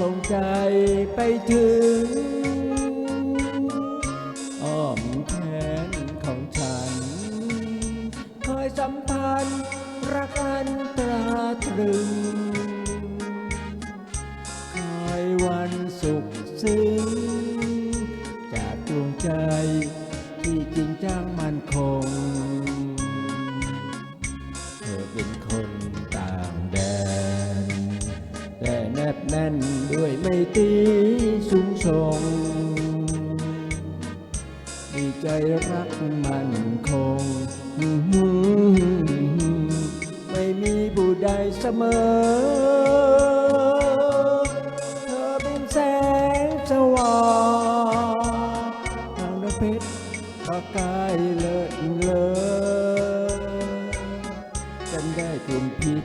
ส่งใจไปถึง อ้อมแขนของฉัน คอยสัมพันธ์รักอันตราตรึง คอยวันสุขซึ้ง จากดวงใจที่จริงจังมั่นคง เธอเป็นคน แน่นด้วยไม่ตีสูงส่งมีใจรักมันคง ไม่มีผู้ใดเสมอ เธอเป็นแสงสว่างทางระเพชรประกายเลิศเลอฉันได้กลุ่มพิษ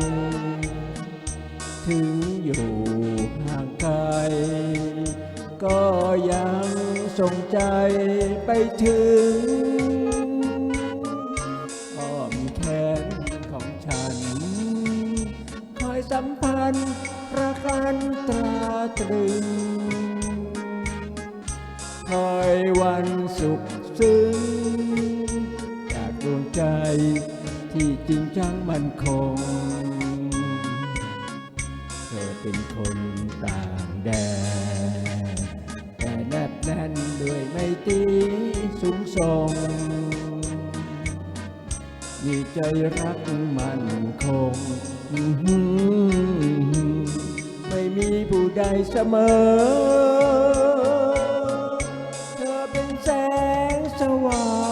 ส่งใจไปถึงอ้อมแขนของฉัน คอยสัมพันธ์รักกันตราตรึง คอยวันสุขซึ้ง จากดวงใจที่จริงจังมั่นคง เธอเป็นคนต่างแดน นบแน่นด้วยไม่ตีสูงส่ง มีใจรักมั่นคง ไม่มีผู้ใดเสมอ เธอเป็นแสงสว่าง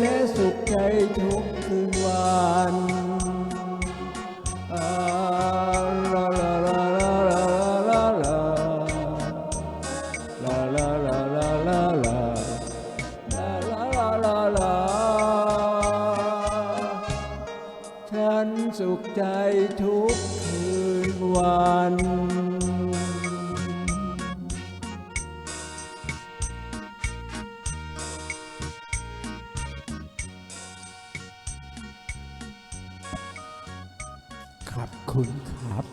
และสุขใจทุกคืนวันฉันสุขใจทุกคืนวัน คุณครับ